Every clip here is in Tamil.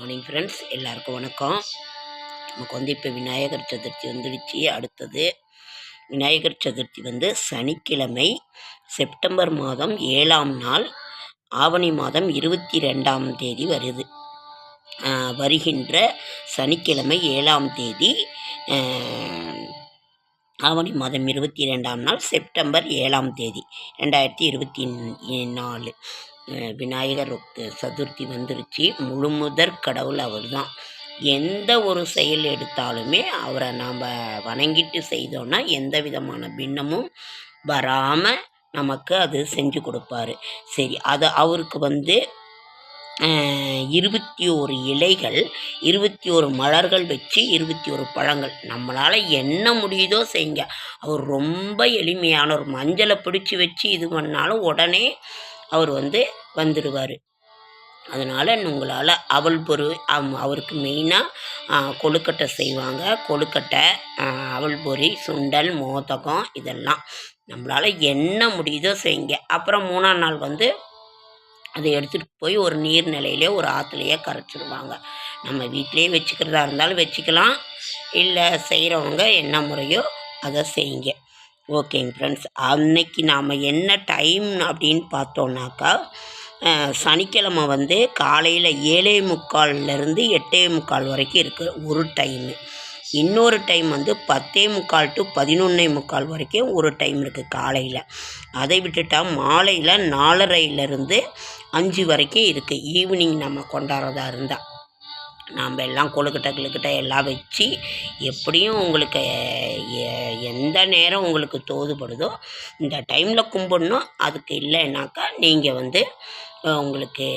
மார்னிங் ஃப்ரெண்ட்ஸ் எல்லாருக்கும் வணக்கம். நமக்கு வந்து இப்போ விநாயகர் சதுர்த்தி வந்துடுச்சு. அடுத்தது விநாயகர் சதுர்த்தி வந்து சனிக்கிழமை செப்டம்பர் மாதம் ஏழாம் நாள் ஆவணி மாதம் இருபத்தி ரெண்டாம் தேதி வருது. வருகின்ற சனிக்கிழமை ஏழாம் தேதி ஆவணி மாதம் இருபத்தி ரெண்டாம் நாள் செப்டம்பர் ஏழாம் தேதி ரெண்டாயிரத்தி இருபத்தி நாலு. விநாயகர் சதுர்த்தி வந்துருச்சு. முழுமுதற் கடவுள் அவர் தான் எந்த ஒரு செயல் எடுத்தாலுமே அவரை நாம் வணங்கிட்டு செய்தோன்னா எந்த விதமான பின்னமும் வராமல் நமக்கு அது செஞ்சு கொடுப்பாரு. சரி அது அவருக்கு வந்து இருபத்தி ஒரு இலைகள் இருபத்தி ஒரு மலர்கள் வச்சு இருபத்தி ஒரு பழங்கள். நம்மளால் என்ன முடியுதோ செய்யுங்க. அவர் ரொம்ப எளிமையான ஒரு மஞ்சளை பிடிச்சி வச்சு இது பண்ணாலும் உடனே அவர் வந்து வந்துடுவார் அதனால் உங்களால் அவல் பொரு அவ- அவருக்கு மெயினாக கொழுக்கட்டை செய்வாங்க. கொழுக்கட்டை அவள் அவல் சுண்டல் மோதகம் இதெல்லாம். நம்மளால் என்ன முடியுதோ செய்யுங்க. அப்புறம் மூணாம் நாள் வந்து அதை எடுத்துகிட்டு போய் ஒரு நீர்நிலையிலே ஒரு ஆற்றுலையே கரைச்சிடுவாங்க நம்ம வீட்டிலையே வச்சுக்கிறதா இருந்தாலும் வச்சுக்கலாம். இல்லை செய்கிறவங்க என்ன முறையோ அதை செய்யுங்க. ஓகேங்க ஃப்ரெண்ட்ஸ். அன்னைக்கு நாம் என்ன டைம் அப்படின்னு பார்த்தோன்னாக்கா சனிக்கிழமை வந்து காலையில் ஏழே முக்கால்லேருந்து எட்டே முக்கால் வரைக்கும் இருக்குது ஒரு டைமு. இன்னொரு டைம் வந்து பத்தே முக்கால் டு பதினொன்னே முக்கால் வரைக்கும் ஒரு டைம் இருக்குது காலையில். அதை விட்டுட்டா மாலையில் நாலரையிலேருந்து அஞ்சு வரைக்கும் இருக்குது ஈவினிங் நம்ம கொண்டாடுறதா இருந்தால் நாம் எல்லாம் கொழுக்கட்டை கிழுக்கட்டை எல்லாம் வச்சு எப்படியும் உங்களுக்கு எ- எந்த நேரம் உங்களுக்கு தோதுபடுதோ இந்த டைமில் கும்பிடணும். அதுக்கு இல்லைன்னாக்கா நீங்கள் வந்து உங்களுக்கு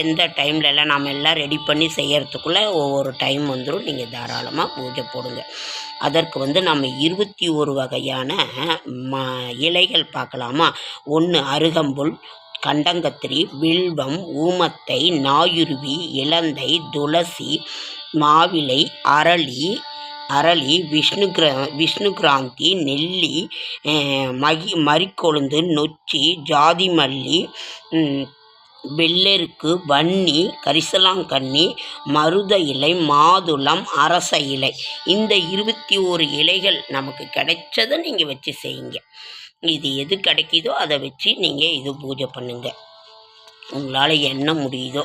எந்த டைம்லலாம் நாம் எல்லாம் ரெடி பண்ணி செய்கிறதுக்குள்ளே ஒவ்வொரு டைம் வந்துடும் நீங்கள் தாராளமாக பூஜை போடுங்க. அதற்கு வந்து நம்ம இருபத்தி ஒரு வகையான ம இலைகள் பார்க்கலாமா? ஒன்று அருகம்புல் கண்டங்கத்திரி வில்வம் ஊமத்தை நாயுருவி இலந்தை துளசி மாவிலை அரளி அரளி விஷ்ணு கிர விஷ்ணு கிராந்தி நெல்லி மகி மரிக்கொழுந்து நொச்சி ஜாதி மல்லி வெள்ளெருக்கு வன்னி கரிசலாங்கண்ணி மருத இலை மாதுளம் அரச இலை. இந்த இருபத்தி ஓரு இலைகள் நமக்கு கிடைச்சதை நீங்கள் வச்சு செய்யுங்க. இது எது கிடைக்குதோ அதை வச்சு நீங்கள் இது பூஜை பண்ணுங்கள் உங்களால் என்ன முடியுதோ.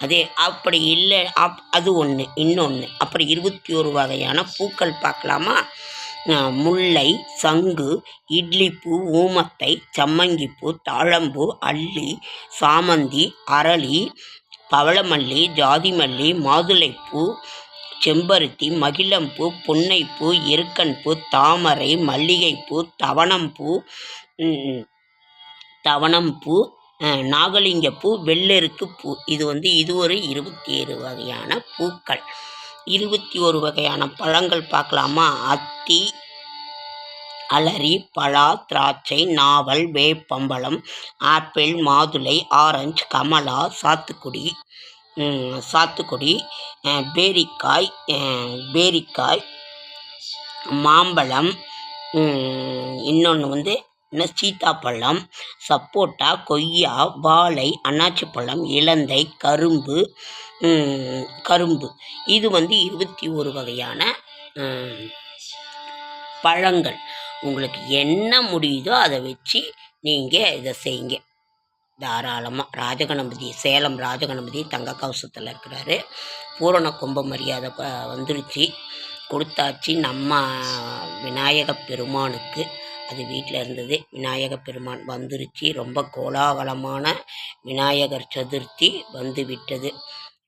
அதே அப்படி இல்லை அப் அது ஒன்று இன்னொன்று அப்புறம் இருபத்தி ஒரு வகையான பூக்கள் பார்க்கலாமா? முல்லை சங்கு இட்லிப்பூ ஊமத்தை சம்மங்கிப்பூ தாழம்பூ அள்ளி சாமந்தி அரளி பவளமல்லி ஜாதிமல்லி மாதுளைப்பூ செம்பருத்தி மகிழம்பூ புன்னைப்பூ எருக்கன்பூ தாமரை மல்லிகைப்பூ தவணம்பூ தவணம்பூ நாகலிங்கப்பூ வெள்ளெருக்கு பூ இது வந்து இது ஒரு இருபத்தி ஏழு வகையான பூக்கள். இருபத்தி ஒரு வகையான பழங்கள் பார்க்கலாமா? அத்தி அலரி பலா திராட்சை நாவல் வேப்பம்பழம் ஆப்பிள் மாதுளை ஆரஞ்சு கமலா சாத்துக்குடி. சாத்துக்குடி பேரிக்காய் பேரிக்காய் மாம்பழம் இன்னொன்று வந்து என்ன சீத்தாப்பழம் சப்போட்டா கொய்யா வாழை அன்னாச்சி பழம் இலந்தை கரும்பு கரும்பு. இது வந்து இருபத்தி ஒரு வகையான பழங்கள். உங்களுக்கு என்ன முடியுதோ அதை வச்சு நீங்கள் இதை செய்யுங்க. தாராளமாக ராஜகணபதி சேலம் ராஜகணபதி தங்க கவசத்தில் இருக்கிறாரு. பூரண கும்ப மரியாதை வந்துருச்சு. கொடுத்தாச்சு நம்ம விநாயக பெருமானுக்கு. அது வீட்டில் இருந்தது. விநாயக பெருமான் வந்துருச்சு. ரொம்ப கோலாகலமான விநாயகர் சதுர்த்தி வந்து விட்டது.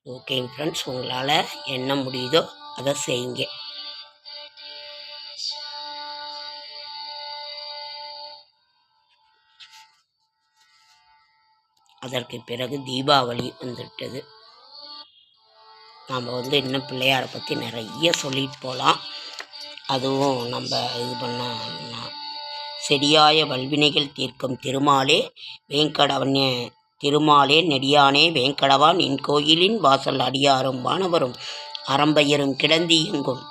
ஓகேங்க ஃப்ரெண்ட்ஸ் உங்களால் என்ன முடியுதோ அதை செய்யுங்க. அதற்கு பிறகு தீபாவளி வந்துவிட்டது. நாம் வந்து இன்னும் பிள்ளையாரை பற்றி நிறைய சொல்லிட்டு போகலாம் அதுவும் நம்ம இது பண்ண செடியாய வல்வினைகள் தீர்க்கும் திருமாலே வேங்கடவனே திருமாலே நெடியானே வேங்கடவான் என் கோயிலின் வாசல் அடியாரும் வானவரும் அறம்பெயரும் கிடந்து எங்கும்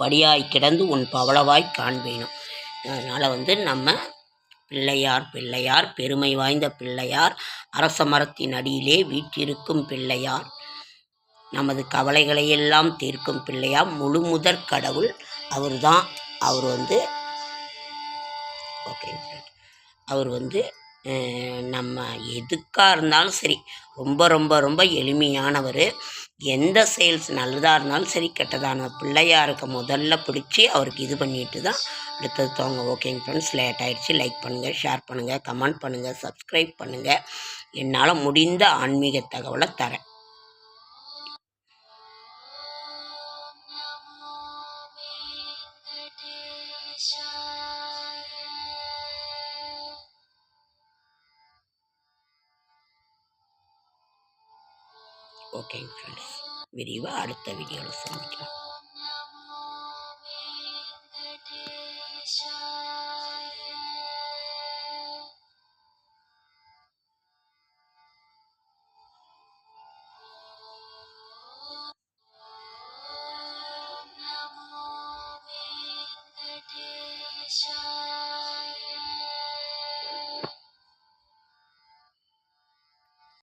படியாய் கிடந்து உன் பவளவாய் காண்பேனும். அதனால் வந்து நம்ம பிள்ளையார் பிள்ளையார் பெருமை வாய்ந்த பிள்ளையார் அரச மரத்தின் அடியிலே வீற்றிருக்கும் பிள்ளையார். நமது கவலைகளையெல்லாம் தீர்க்கும் பிள்ளையார் முழு முதற் கடவுள். அவர்தான் அவர் வந்து ஓகே அவர் வந்து நம்ம எதுக்காக இருந்தாலும் சரி ரொம்ப ரொம்ப ரொம்ப எளிமையானவர். எந்த சேல்ஸ் நல்லதாக இருந்தாலும் சரி கெட்டதான பிள்ளையாருக்கு முதல்ல பிடிச்சி அவருக்கு இது பண்ணிட்டு தான் அடுத்தது தோங்க ஓகேங்க ஃப்ரெண்ட்ஸ் லேட் ஆயிடுச்சு. லைக் பண்ணுங்கள் ஷேர் பண்ணுங்கள் கமெண்ட் பண்ணுங்கள் சப்ஸ்கிரைப் பண்ணுங்கள் என்னால் முடிந்த ஆன்மீக தகவலை தரேன். ஓகேங்க ஃப்ரெண்ட்ஸ் விரிவாக அடுத்த வீடியோவில் சந்திக்கலாம்.